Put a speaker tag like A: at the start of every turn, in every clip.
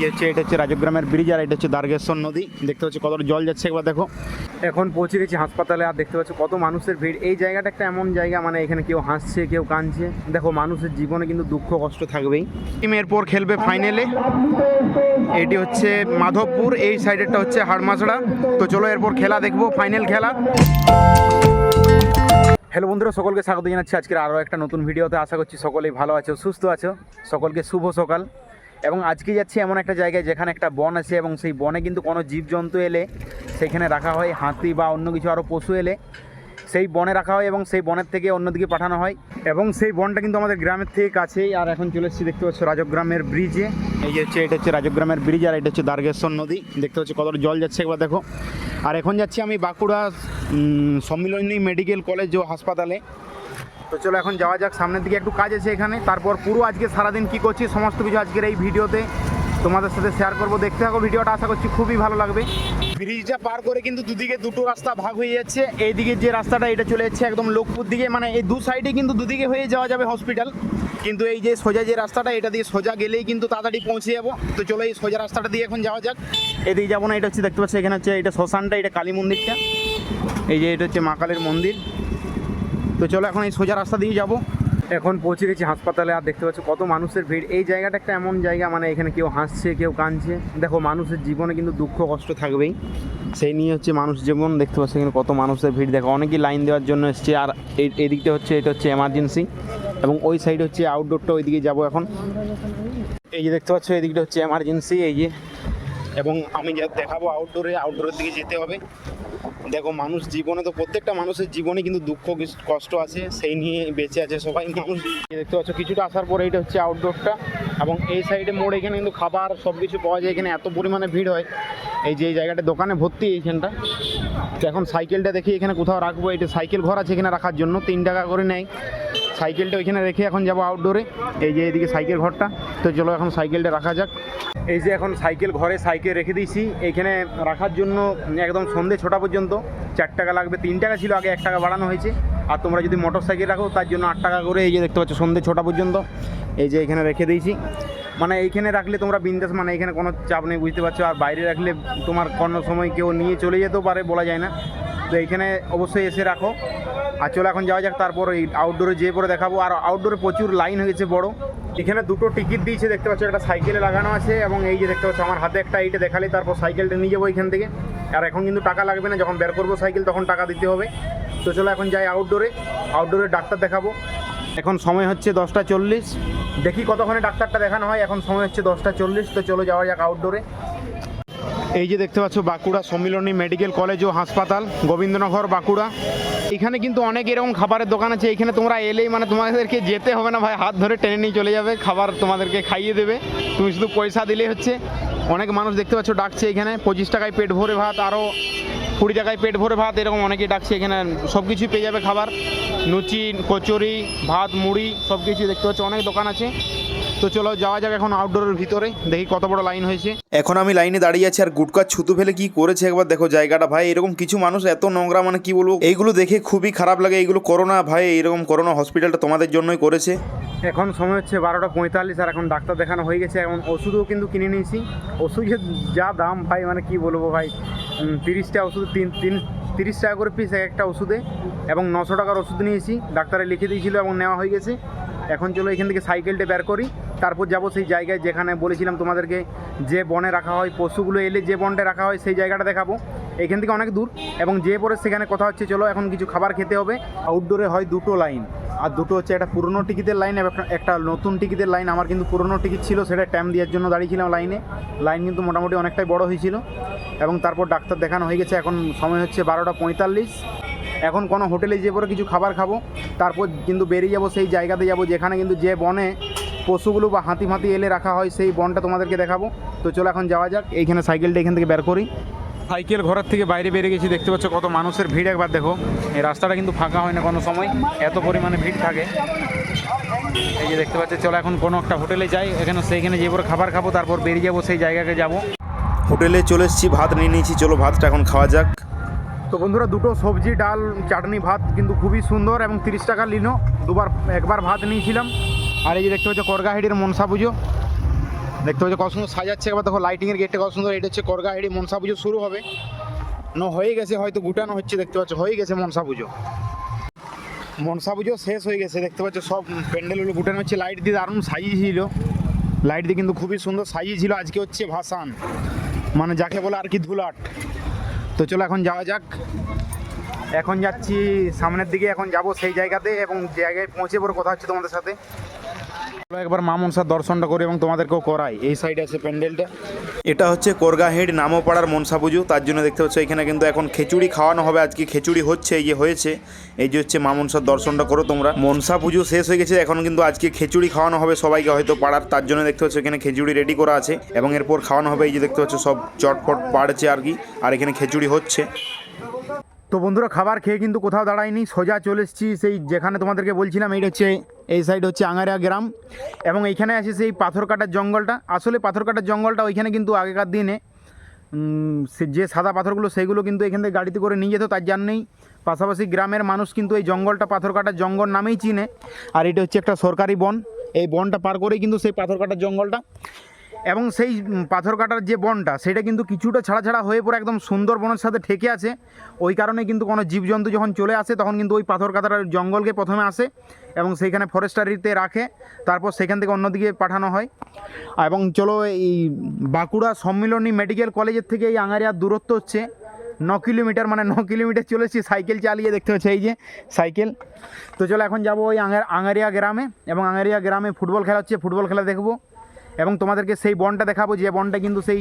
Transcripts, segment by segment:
A: যে হচ্ছে এটা হচ্ছে রাজগ্রামের ব্রিজ আর এটা হচ্ছে দার্গেশ্বর নদী। দেখতে পাচ্ছি কত জল যাচ্ছে একবার দেখো। এখন পৌঁছে গেছি হাসপাতালে আর দেখতে পাচ্ছি কত মানুষের ভিড়। এই জায়গাটা একটা এমন জায়গা মানে এখানে কেউ হাসছে, কেউ কাঁদছে। দেখো, মানুষের জীবনে কিন্তু দুঃখ, কষ্ট থাকবেই। টিম এরপর খেলবে ফাইনালে এটি হচ্ছে মাধবপুর, এই সাইডেরটা হচ্ছে হাড়মাছড়া। তো চলো এরপর খেলা দেখব ফাইনাল খেলা। হ্যালো বন্ধুরা, সকলকে স্বাগত জানাচ্ছি আজকের আরও একটা নতুন ভিডিওতে আশা করছি সকলেই ভালো আছো, সুস্থ আছো। সকলকে শুভ সকাল। এবং আজকে যাচ্ছি এমন একটা জায়গায় যেখানে একটা বন আছে এবং সেই বনে কিন্তু কোনো জীবজন্তু এলে সেখানে রাখা হয়, হাতি বা অন্য কিছু আরও পশু এলে সেই বনে রাখা হয় এবং সেই বনের থেকে অন্যদিকে পাঠানো হয় এবং সেই বনটা কিন্তু আমাদের গ্রামের থেকে কাছেই। আর এখন চলে এসেছি দেখতে পাচ্ছ রাজগ্রামের ব্রিজে। এই যে হচ্ছে, এটা হচ্ছে রাজগ্রামের ব্রিজ আর এটা হচ্ছে দার্গেশ্বর নদী। দেখতে পাচ্ছি কত জল যাচ্ছে একবার দেখো। আর এখন যাচ্ছি আমি বাঁকুড়া সম্মিলনী মেডিকেল কলেজ ও হাসপাতালে। তো চলো এখন যাওয়া যাক, সামনের দিকে একটু কাজ আছে এখানে। তারপর পুরো আজকে সারাদিন কী করছি, সমস্ত কিছু আজকের এই ভিডিওতে তোমাদের সাথে শেয়ার করব। দেখতে থাকো ভিডিওটা, আশা করছি খুবই ভালো লাগবে। ব্রিজটা পার করে কিন্তু দুদিকে দুটো রাস্তা ভাগ হয়ে যাচ্ছে। এইদিকে যে রাস্তাটা, এটা চলে যাচ্ছে একদম লোকপুর দিকে। মানে এই দু সাইডে কিন্তু দুদিকে হয়ে যাওয়া যাবে হসপিটাল কিন্তু এই যে সোজা যে রাস্তাটা, এটা দিয়ে সোজা গেলেই কিন্তু তাড়াতাড়ি পৌঁছে যাব। তো চলো এই সোজা রাস্তাটা দিয়ে এখন যাওয়া যাক। এদিকে যাব না, এটা হচ্ছে, দেখতে পাচ্ছি, এখানে হচ্ছে, এটা শ্মশানটা, এটা কালী মন্দিরটা। এই যে এটা হচ্ছে মা কালীর মন্দির। তো চলো এখন এই সোজা রাস্তা দিয়ে যাব। এখন পৌঁছে গেছি হাসপাতালে, আর দেখতে পাচ্ছ কত মানুষের ভিড়। এই জায়গাটা একটা এমন জায়গা মানে এখানে কেউ হাসছে, কেউ কাঁদছে। দেখো, মানুষের জীবনে কিন্তু দুঃখ কষ্ট থাকবেই। সেই নিয়ে হচ্ছে মানুষ জীবন, দেখতে পাচ্ছ এখানে কত মানুষের ভিড়। দেখো, অনেকেই লাইন দেওয়ার জন্য এসছে, আর এই হচ্ছে, এটা হচ্ছে এমার্জেন্সি এবং ওই সাইড হচ্ছে আউটডোরটা ওইদিকে যাব এখন। এই যে দেখতে পাচ্ছ এদিকটা হচ্ছে এমার্জেন্সি এই যে এবং আমি যা দেখাবো আউটডোরে আউটডোরের দিকে যেতে হবে। দেখো, মানুষ জীবনে তো প্রত্যেকটা মানুষের জীবনে কিন্তু দুঃখ কষ্ট আছে। সেই নিয়ে বেঁচে আছে সবাই মানুষ। দেখতে পাচ্ছ, কিছুটা আসার পরে এটা হচ্ছে আউটডোরটা এবং এই সাইডে মোড় এখানে কিন্তু খাবার সব কিছু পাওয়া যায়। এখানে এত পরিমাণে ভিড় হয়। এই যে এই জায়গাটা, দোকানে ভর্তি এইখানটা। তো এখন সাইকেলটা দেখি এখানে কোথাও রাখব। এটা সাইকেল ঘর আছে এখানে রাখার জন্য। তিন টাকা করে নেয়। সাইকেলটা ওইখানে রেখে এখন যাব আউটডোরে এই যে এদিকে সাইকেল ঘরটা। তো চলো এখন সাইকেলটা রাখা যাক। এই যে এখন সাইকেল ঘরে সাইকেল রেখে দিয়েছি। এইখানে রাখার জন্য একদম সন্ধে ছটা পর্যন্ত। চার টাকা লাগবে। তিন টাকা ছিল, আগে এক টাকা বাড়ানো হয়েছে। আর তোমরা যদি মোটর সাইকেল রাখো, তার জন্য আট টাকা করে এই যে দেখতে পাচ্ছ, সন্ধে ছটা পর্যন্ত। এই যে এখানে রেখে দিয়েছি। মানে এইখানে রাখলে তোমরা বিন্দাস মানে এখানে কোনো চাপ নেই, বুঝতে পারছ। আর বাইরে রাখলে তোমার কোনো সময় কেউ নিয়ে চলে যেতেও পারে, বলা যায় না। তো এইখানে অবশ্যই এসে রাখো। আর চলো এখন যাওয়া যাক, তারপর এই আউটডোরে যেয়ে পরে দেখাবো। আর আউটডোরে প্রচুর লাইন হয়েছে বড়। এখানে দুটো টিকিট দিয়েছে, দেখতে পাচ্ছ একটা সাইকেলে লাগানো আছে এবং এই যে দেখতে পাচ্ছ, আমার হাতে একটা এইটা দেখালে, তারপর সাইকেলটা নিয়ে যাব এখান থেকে। আর এখন কিন্তু টাকা লাগবে না, যখন বের করব সাইকেল তখন টাকা দিতে হবে। তো চলো এখন যাই আউটডোরে আউটডোরে ডাক্তার দেখাবো। এখন সময় হচ্ছে দশটা চল্লিশ। দেখি কতক্ষণে ডাক্তারটা দেখানো হয়। এখন সময় হচ্ছে দশটা চল্লিশ। তো চলো যাওয়া যাক আউটডোরে এই যে দেখতে পাচ্ছ, বাঁকুড়া সম্মিলনী মেডিকেল কলেজ ও হাসপাতাল, গোবিন্দনগর, বাঁকুড়া। এখানে কিন্তু অনেক এরকম খাবারের দোকান আছে, এখানে তোমরা এলেই মানে তোমাদেরকে যেতে হবে না ভাই, হাত ধরে টেনে নিয়ে চলে যাবে, খাবার তোমাদেরকে খাইয়ে দেবে। তুমি শুধু পয়সা দিলেই হচ্ছে। অনেক মানুষ দেখতে পাচ্ছ ডাকছে এখানে, পঁচিশ টাকায় পেট ভরে ভাত আরও কুড়ি টাকায় পেট ভরে ভাত, এরকম অনেকেই ডাকছে এখানে। সব কিছুই পেয়ে যাবে খাবার। লুচি, কচুরি, ভাত, মুড়ি সব কিছু দেখতে পাচ্ছ, অনেক দোকান আছে। তো চলো যাওয়া যাক এখন আউটডোরের ভিতরে দেখি কত বড় লাইন হয়েছে।
B: এখন আমি লাইনে দাঁড়িয়ে আছি আর গুটকা ছুতু ফেলে কি করেছে একবার দেখো জায়গাটা। ভাই এরকম কিছু মানুষ এত নোংরা মানে কি বলব? এইগুলো দেখে খুবই খারাপ লাগে এইগুলো করোনা ভাই এরকম করোনা হসপিটালটা তোমাদের জন্যই করেছে।
A: এখন সময় হচ্ছে বারোটা পঁয়তাল্লিশ আর এখন ডাক্তার দেখানো হয়ে গেছে। এখন ওষুধও কিন্তু কিনে নিয়েছি। ওষুধের যা দাম ভাই মানে কি বলব ভাই তিরিশটা ওষুধ তিন তিন তিরিশ টাকা করে পিস এক একটা ওষুধে এবং নশো টাকার ওষুধ নিয়েছি। ডাক্তারে লিখে দিয়েছিল এবং নেওয়া হয়ে গেছে। এখন চলো এখান থেকে সাইকেলটা বের করি। তারপর যাব সেই জায়গায় যেখানে বলেছিলাম তোমাদেরকে যে বনে রাখা হয়, পশুগুলো এলে যে বনটা রাখা হয় সেই জায়গাটা দেখাবো। এখান থেকে অনেক দূর এবং যে পরে সেখানে কথা হচ্ছে, চলো এখন কিছু খাবার খেতে হবে। আউটডোরে হয় দুটো লাইন আর দুটো হচ্ছে একটা পুরনো টিকিটের লাইন একটা নতুন টিকিটের লাইন আমার কিন্তু পুরনো টিকিট ছিল, সেটা টাইম দেওয়ার জন্য দাঁড়িয়েছিলাম লাইনে লাইন কিন্তু মোটামুটি অনেকটাই বড় হয়েছিল। এবং তারপর ডাক্তার দেখানো হয়ে গেছে, এখন সময় হচ্ছে বারোটা পঁয়তাল্লিশ। এখন কোনো হোটেলে যে পরে কিছু খাবার খাব তারপর কিন্তু বেরিয়ে যাব সেই জায়গাতে যাব যেখানে কিন্তু যে বনে পশুগুলো বা হাতি ফাতি এলে রাখা হয় সেই বনটা তোমাদেরকে দেখাবো। তো চলো এখন যাওয়া যাক এইখানে সাইকেলটা এখান থেকে বের করি। সাইকেল ঘরের থেকে বাইরে বেরিয়ে গেছি দেখতে পাচ্ছ কত মানুষের ভিড় একবার দেখো। এই রাস্তাটা কিন্তু ফাঁকা হয় না কোনো সময় এত পরিমাণে ভিড় থাকে। এই যে দেখতে পাচ্ছ চলো এখন কোনো একটা হোটেলে যাই এখানে সেইখানে যে পরে খাবার খাব তারপর বেরিয়ে যাব সেই জায়গাকে যাব।
B: হোটেলে চলে এসেছি ভাত নিয়ে নিয়েছি চলো ভাতটা এখন খাওয়া যাক।
A: তো বন্ধুরা, দুটো সবজি, ডাল, চাটনি, ভাত কিন্তু খুবই সুন্দর এবং তিরিশ টাকা লিনো। দুবার, একবার ভাত নিয়েছিলাম। আর এই যে দেখতে পাচ্ছ করগাহিডির মনসা পুজো। দেখতে পাচ্ছ কত সুন্দর সাজাচ্ছে। একবার দেখো লাইটিং এর গেটটা কত সুন্দর। এটা হচ্ছে করগা হেডি মনসা পুজো শুরু হবে। ন হয়ে গেছে হয়তো, গুটানো হচ্ছে, দেখতে পাচ্ছ। হয়ে গেছে মনসা পুজো। মনসা পুজো শেষ হয়ে গেছে, দেখতে পাচ্ছ। সব প্যান্ডেলগুলো গুটানো হচ্ছে। লাইট দিয়ে দারুণ সাজিয়েছিল। লাইট দিয়ে কিন্তু খুবই সুন্দর সাজিয়েছিল। আজকে হচ্ছে ভাসান। মানে যাকে বলে আর কি ধুলাট তো চলো এখন যাওয়া যাক। এখন যাচ্ছি সামনের দিকে, এখন যাব সেই জায়গাতে এবং জায়গায় পৌঁছে পর কথা হচ্ছে তোমাদের সাথে। একবার মা মনসার দর্শনটা করি এবং তোমাদেরকেও করাই। এই সাইডে আছে প্যান্ডেলটা।
B: এটা হচ্ছে কোরগাহেড নামোপাড়ার মনসা পুজো তার জন্য দেখতে পাচ্ছ, এখানে কিন্তু এখন খিচুড়ি খাওয়ানো হবে। আজকে খিচুড়ি হচ্ছে, এই যে হয়েছে। এই যে হচ্ছে মা মনসার দর্শনটা করো তোমরা। মনসা পুজো শেষ হয়ে গেছে, এখন কিন্তু আজকে খিচুড়ি খাওয়ানো হবে সবাইকে, হয়তো পাড়ার। তার জন্য দেখতে পাচ্ছ, এখানে খিচুড়ি রেডি করা আছে। এবং এরপর খাওয়ানো হবে, এই যে দেখতে পাচ্ছ, সব চটপট পাড়ছে আর কি। আর এখানে খিচুড়ি হচ্ছে।
A: তো বন্ধুরা, খাবার খেয়ে কিন্তু কোথাও দাঁড়াইনি সোজা চলে এসেছি, সেই যেখানে তোমাদেরকে বলছিলাম, এইটা হচ্ছে এই সাইড হচ্ছে আঙারিয়া গ্রাম এবং এইখানে আছে সেই পাথর কাটার জঙ্গলটা। আসলে পাথর কাটার জঙ্গলটা ওইখানে কিন্তু আগেকার দিনে যে সাদা পাথরগুলো সেইগুলো কিন্তু এখান থেকে গাড়িতে করে নিয়ে যেত, তার জন্যই পাশাপাশি গ্রামের মানুষ কিন্তু এই জঙ্গলটা পাথর কাটার জঙ্গল নামেই চিনে। আর এটা হচ্ছে একটা সরকারি বন। এই বনটা পার করেই কিন্তু সেই পাথর কাটার জঙ্গলটা। এবং সেই পাথর কাটার যে বনটা, সেটা কিন্তু কিছুটা ছাড়া ছাড়া হয়ে পড়ে একদম সুন্দর বনের সাথে ঠেকে আছে। ওই কারণে কিন্তু কোনো জীবজন্তু যখন চলে আসে, তখন কিন্তু ওই পাথর কাটার জঙ্গলকে প্রথমে আসে এবং সেইখানে ফরেস্টারিতে রাখে, তারপর সেখান থেকে অন্যদিকে পাঠানো হয়। এবং চলো, এই বাঁকুড়া সম্মিলনী মেডিকেল কলেজের থেকে এই আঙারিয়ার দূরত্ব হচ্ছে ন কিলোমিটার মানে ন কিলোমিটার চলেছি, সাইকেল চালিয়ে দেখতে হচ্ছে এই যে সাইকেল। তো চলো, এখন যাব ওই আঙার, আঙারিয়া গ্রামে এবং আঙারিয়া গ্রামে ফুটবল খেলা হচ্ছে, ফুটবল খেলা দেখব। এবং তোমাদেরকে সেই বনটা দেখাবো, যে বনটা কিন্তু সেই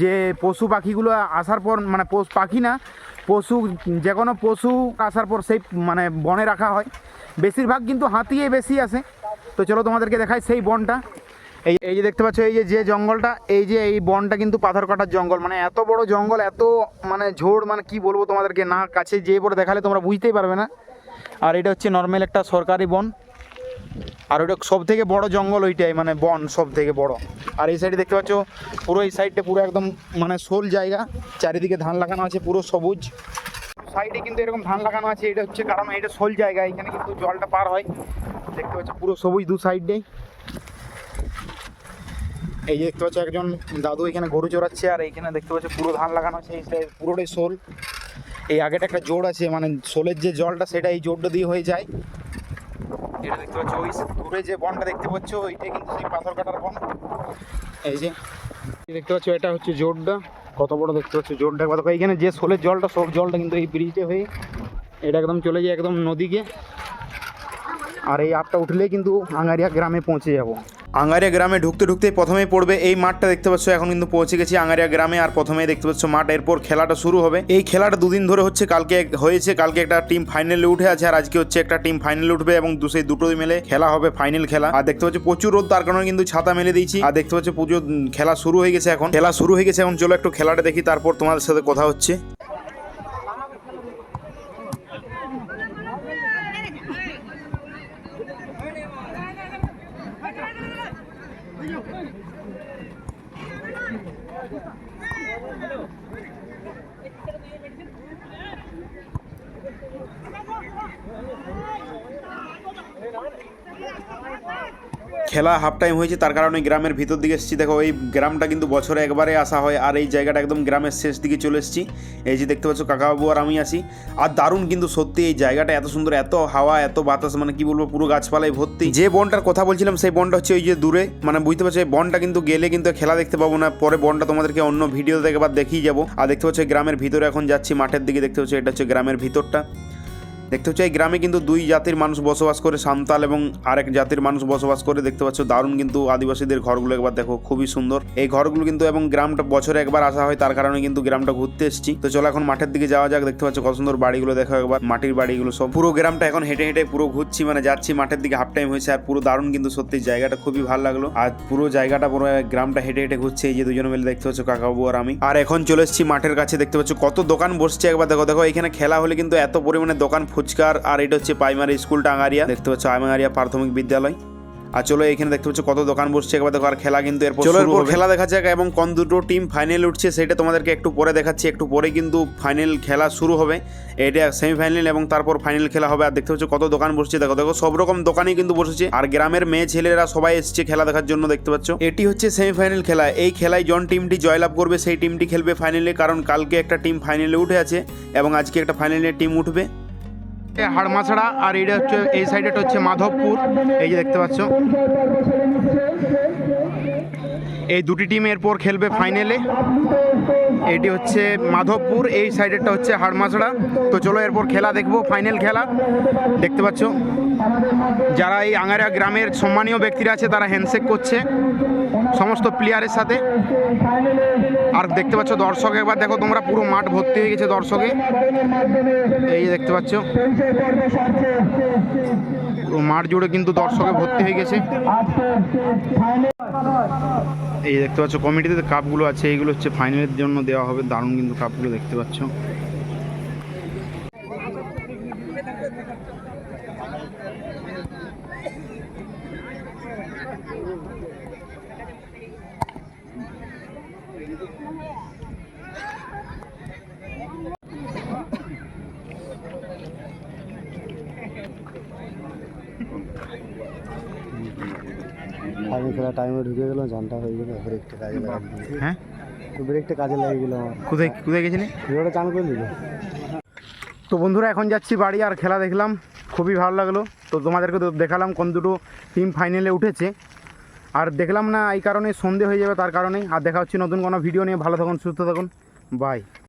A: যে পশু পাখিগুলো আসার পর মানে পাখি না, পশু, যে কোনো পশু আসার পর সেই মানে বনে রাখা হয়। বেশিরভাগ কিন্তু হাতিয়ে বেশি আসে। তো চলো তোমাদেরকে দেখাই সেই বনটা। এই এই যে দেখতে পাচ্ছ, এই যে যে জঙ্গলটা, এই যে এই বনটা কিন্তু পাথর কাটার জঙ্গল। মানে এত বড় জঙ্গল, এত মানে ঝোড় মানে কি বলব তোমাদেরকে, না, কাছে যেয়ে পরে দেখালে তোমরা বুঝতেই পারবে না। আর এটা হচ্ছে নর্মাল একটা সরকারি বন। আর ওইটা সব থেকে বড় জঙ্গল ওইটাই মানে বন সব থেকে বড়। আর এই সাইডে দেখতে পাচ্ছ, পুরো এই সাইডটা পুরো একদম মানে শোল জায়গা। চারিদিকে ধান লাগানো আছে, পুরো সবুজ। সাইডে কিন্তু এরকম ধান লাগানো আছে, এটা হচ্ছে কারণ এটা শোল জায়গা, এখানে কিন্তু জলটা পার হয়। দেখতে পাচ্ছ, পুরো সবুজ দু সাইডেই এই যে দেখতে পাচ্ছ, একজন দাদু এখানে গরু চড়াচ্ছে, আর এইখানে দেখতে পাচ্ছ, পুরো ধান লাগানো আছে, এই পুরোটাই শোল। এই আগেটা একটা জোড় আছে মানে শোলের যে জলটা, সেটা এই জোরটা দিয়ে হয়ে যায়। এটা দেখতে পাচ্ছ, ওই দূরে যে বনটা দেখতে পাচ্ছ, ওইটা কিন্তু সেই পাথর কাটার বন। এই যে দেখতে পাচ্ছ, এটা হচ্ছে জোরডা। কত বড় দেখতে পাচ্ছ, জোরডা। কত, এইখানে যে শোলের জলটা সব জলটা কিন্তু এই ব্রিজে হয়ে এটা একদম চলে যায়, একদম নদীকে। আর এই আপটা উঠলেই কিন্তু আঙারিয়া গ্রামে পৌঁছে যাব।
B: আঙ্গারিয়া গ্রামে ঢুকতে ঢুকতে প্রথমেই পড়বে এই মাঠটা দেখতে পাচ্ছ, এখন কিন্তু পৌঁছে গেছি আঙ্গারিয়া গ্রামে, আর প্রথমেই দেখতে পাচ্ছ মাঠ। এরপর খেলাটা শুরু হবে। এই খেলাটা দুদিন ধরে হচ্ছে, কালকে হয়েছে, কালকে একটা টিম ফাইনালে উঠে আছে, আর আজকে হচ্ছে একটা টিম ফাইনালে উঠবে এবং দু সেই দুটো মিলে খেলা হবে ফাইনাল খেলা। আর দেখতে পাচ্ছ প্রচুর রোদ, তার কারণে কিন্তু ছাতা মেলে দিয়েছি। আর দেখতে পাচ্ছ পুজো খেলা শুরু হয়ে গেছে এখন। খেলা শুরু হয়ে গেছে এখন, চলো একটু খেলাটা দেখি, তারপর তোমাদের সাথে কথা হচ্ছে। খেলা হাফ টাইম হয়েছে, তার কারণে গ্রামের ভিতর দিকে এসেছি। দেখো, এই গ্রামটা কিন্তু বছরে একবারে আসা হয়, আর এই জায়গাটা একদম গ্রামের শেষ দিকে চলে এসেছি। এই যে দেখতে পাচ্ছ, কাকাবাবু আর আমি আছি। আর দারুণ কিন্তু সত্যি এই জায়গাটা এত সুন্দর, এত হাওয়া, এত বাতাস মানে কি বলব, পুরো গাছপালায় ভর্তি। যে বনটার কথা বলছিলাম, সেই বনটা হচ্ছে ওই যে দূরে। মানে বুঝতে পারছ, এই বনটা কিন্তু গেলে কিন্তু খেলা দেখতে পাবো না। পরে বনটা তোমাদেরকে অন্য ভিডিও দেখে বা দেখিয়ে যাব। আর দেখতে পাচ্ছ গ্রামের ভিতরে এখন যাচ্ছি, মাঠের দিকে দেখতে পাচ্ছ, এটা হচ্ছে গ্রামের ভিতরটা। দেখতে হচ্ছে এই গ্রামে কিন্তু দুই জাতির মানুষ বসবাস করে সান্তাল এবং আরেক জাতির মানুষ বসবাস করে। দেখতে পাচ্ছ, দারুণ কিন্তু আদিবাসীদের ঘরগুলো একবার দেখো, খুবই সুন্দর। এই ঘরগুলো কিন্তু এবং গ্রামটা বছরে একবার আসা হয়, তার কারণে কিন্তু গ্রামটা ঘুরতে এসেছি। তো চলো এখন মাঠের দিকে যাওয়া যাক, দেখতে পাচ্ছ কত সুন্দর বাড়িগুলো, দেখো একবার মাটির বাড়িগুলো সব। পুরো গ্রামটা এখন হেঁটে হেঁটে পুরো ঘুরছি মানে যাচ্ছি মাঠের দিকে হাফ টাইম হয়েছে, আর পুরো দারুণ কিন্তু সত্যি, জায়গাটা খুবই ভালো লাগল। আর পুরো জায়গাটা পুরো গ্রামটা হেঁটে হেঁটে ঘুরছে, এই যে দুজনে মিলে দেখতে পাচ্ছ, কাকাবু আর আমি। আর এখন চলে এসেছি মাঠের কাছে, দেখতে পাচ্ছ কত দোকান বসছে একবার, দেখো দেখো, এখানে খেলা হলে কিন্তু এত পরিমাণে দোকান ফুচকার আর এটা হচ্ছে প্রাইমারি স্কুল টাঙ্গারিয়া। দেখতে পাচ্ছ আঙ্গারিয়া প্রাথমিক বিদ্যালয়। আর চলো এখানে দেখতে পাচ্ছ কত দোকান বসছে একবার দেখো আর খেলা কিন্তু এরপর চলো এরপর খেলা দেখা যাক এবং কোন দুটো টিম ফাইনাল উঠছে সেটা তোমাদেরকে একটু পরে দেখাচ্ছি। একটু পরে কিন্তু ফাইনাল খেলা শুরু হবে। এটা সেমিফাইনাল এবং তারপর ফাইনাল খেলা হবে। আর দেখতে পাচ্ছ কত দোকান বসছে। দেখো দেখো সব রকম দোকানই কিন্তু বসেছে। আর গ্রামের মেয়ে ছেলেরা সবাই এসছে খেলা দেখার জন্য দেখতে পাচ্ছ। এটি হচ্ছে সেমিফাইনাল খেলা। এই খেলায় জন টিমটি জয়লাভ করবে সেই টিমটি খেলবে ফাইনালে কারণ কালকে একটা টিম ফাইনালে উঠে আছে এবং আজকে একটা ফাইনালে টিম উঠবে।
A: হাড়মাছড়া আর এটা হচ্ছে এই সাইডেটা হচ্ছে মাধবপুর এই যে দেখতে পাচ্ছ। এই দুটি টিম এরপর খেলবে ফাইনালে এটি হচ্ছে মাধবপুর, এই সাইডেরটা হচ্ছে হাড়মাছড়া। তো চলো এরপর খেলা দেখব ফাইনাল খেলা। দেখতে পাচ্ছ, যারা এই আঙারা গ্রামের সম্মানীয় ব্যক্তিরা আছে, তারা হ্যান্ডশেক করছে সমস্ত প্লেয়ারের সাথে। আর দেখতে পাচ্ছ দর্শক, একবার দেখো তোমরা পুরো মাঠ ভর্তি হয়ে গেছে দর্শকে। এই দেখতে পাচ্ছ। মাঠ জুড়ে কিন্তু দর্শকে ভর্তি হয়ে গেছে। এই দেখতে পাচ্ছ, কমিটিতে কাপগুলো আছে, এইগুলো হচ্ছে ফাইনালের জন্য দেওয়া হবে। দারুণ কিন্তু কাপগুলো দেখতে পাচ্ছ।
C: আমি খেলা টাইমে ঢুকে গেলাম জানটা হয়ে গেল ব্রেকটা কাজে লাগা
A: হ্যাঁ?
C: ব্রেকটা কাজে লাগিয়ে গেল আমার
A: কোথায় কোথায় গেছিলে?
C: ভিডিওটা চান করে দিল
A: তো বন্ধুরা এখন যাচ্ছি বাড়ি আর খেলা দেখলাম। খুবই ভালো লাগল। তো তোমাদেরকে তো দেখালাম কোন দুটো টিম ফাইনালে উঠেছে। আর দেখলাম না এই কারণে সন্ধে হয়ে যাবে তার কারণেই আর দেখা হচ্ছে নতুন কোনো ভিডিও নিয়ে। ভালো থাকুন সুস্থ থাকুন। বাই